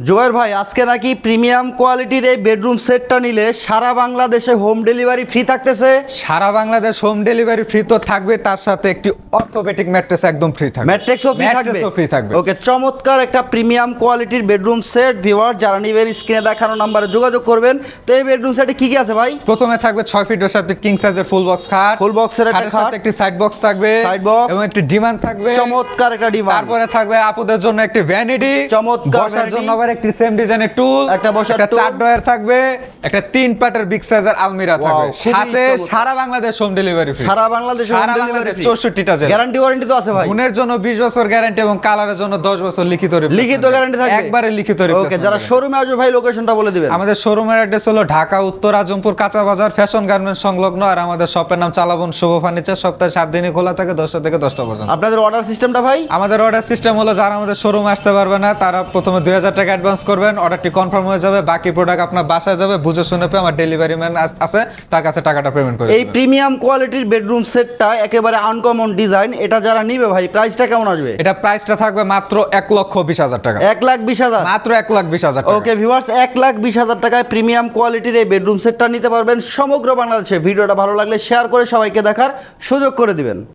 জুবাইর ভাই আজকে নাকি প্রিমিয়াম কোয়ালিটির এই বেডরুম সেটটা নিলে সারা বাংলাদেশে হোম ডেলিভারি ফ্রি থাকতেছে? সারা বাংলাদেশ হোম ডেলিভারি ফ্রি তো থাকবে তার সাথে একটি অর্থোপেডিক ম্যাট্রেস একদম ফ্রি থাকবে। ম্যাট্রিক্সও ফ্রি থাকবে? ফ্রি থাকবে। ওকে চমৎকার একটা প্রিমিয়াম কোয়ালিটির বেডরুম সেট ভিউয়ার যারা নিবেন স্ক্রিনে দেখানো নাম্বারে যোগাযোগ করবেন। তো এই বেডরুম সেটে কি কি আছে ভাই? প্রথমে থাকবে ছয় ফিটের সাথে কিং সাইজের ফুল বক্স খাট। ফুল এর একটা খাট। সাথে একটি সাইড বক্স থাকবে। সাইড বক্স এবং একটি ডিমান্ড থাকবে। চমৎকার একটা ডিমান্ড তারপরে থাকবে আপুদের জন্য একটি ভ্যানিটি চমৎকার জন্য আবার একটি সেম ডিজাইনের টুল একটা বসার একটা চার ডয়ার থাকবে একটা তিন পাটের বিগ সাইজের আলমিরা থাকবে। সাথে সারা বাংলাদেশ হোম ডেলিভারি ফ্রি সারা বাংলাদেশে সারা বাংলাদেশ চৌষট্টিটা জেলা। গ্যারান্টি ওয়ারেন্টি তো আছে ভাই। গুণের জন্য 20 বছর গ্যারান্টি এবং কালারের জন্য 10 বছর লিখিত replacement লিখিত গ্যারান্টি থাকবে। একবারে লিখিত ওকে যারা শোরুমে আসবে ভাই লোকেশনটা বলে দিবেন। আমাদের শোরুমের অ্যাড্রেস হলো ঢাকা উত্তর আজমপুর কাঁচা বাজার ফ্যাশন গার্মেন্টস সংলগ্ন আর আমাদের শপের নাম চালাবন শুভ ফার্নিচার সপ্তাহে সাত দিনই খোলা থাকে দশটা থেকে দশটা পর্যন্ত। আপনাদের অর্ডার সিস্টেমটা ভাই? আমাদের অর্ডার সিস্টেম হলো যারা আমাদের শোরুমে আসতে পারবে না তারা প্রথমে দুই হাজার টাকা অ্যাডভান্স করবেন অর্ডারটি কনফার্ম হয়ে যাবে বাকি প্রোডাক্ট আপনার বাসায় যাবে বুঝে শুনে পেয়ে আমার ডেলিভারি ম্যান আছে তার কাছে টাকাটা পেমেন্ট করে এই প্রিমিয়াম কোয়ালিটির বেডরুম সেটটা একেবারে আনকমন ডিজাইন এটা যারা নিবে ভাই প্রাইসটা কেমন আসবে? এটা প্রাইসটা থাকবে মাত্র এক লক্ষ বিশ হাজার টাকা। এক লাখ বিশ হাজার? মাত্র এক লাখ বিশ হাজার টাকা। ওকে ভিউয়ার্স এক লাখ বিশ হাজার টাকায় প্রিমিয়াম কোয়ালিটির এই বেডরুম সেটটা নিতে পারবেন সমগ্র বাংলাদেশে। ভিডিওটা ভালো লাগলে শেয়ার করে সবাইকে দেখার সুযোগ করে দিবেন।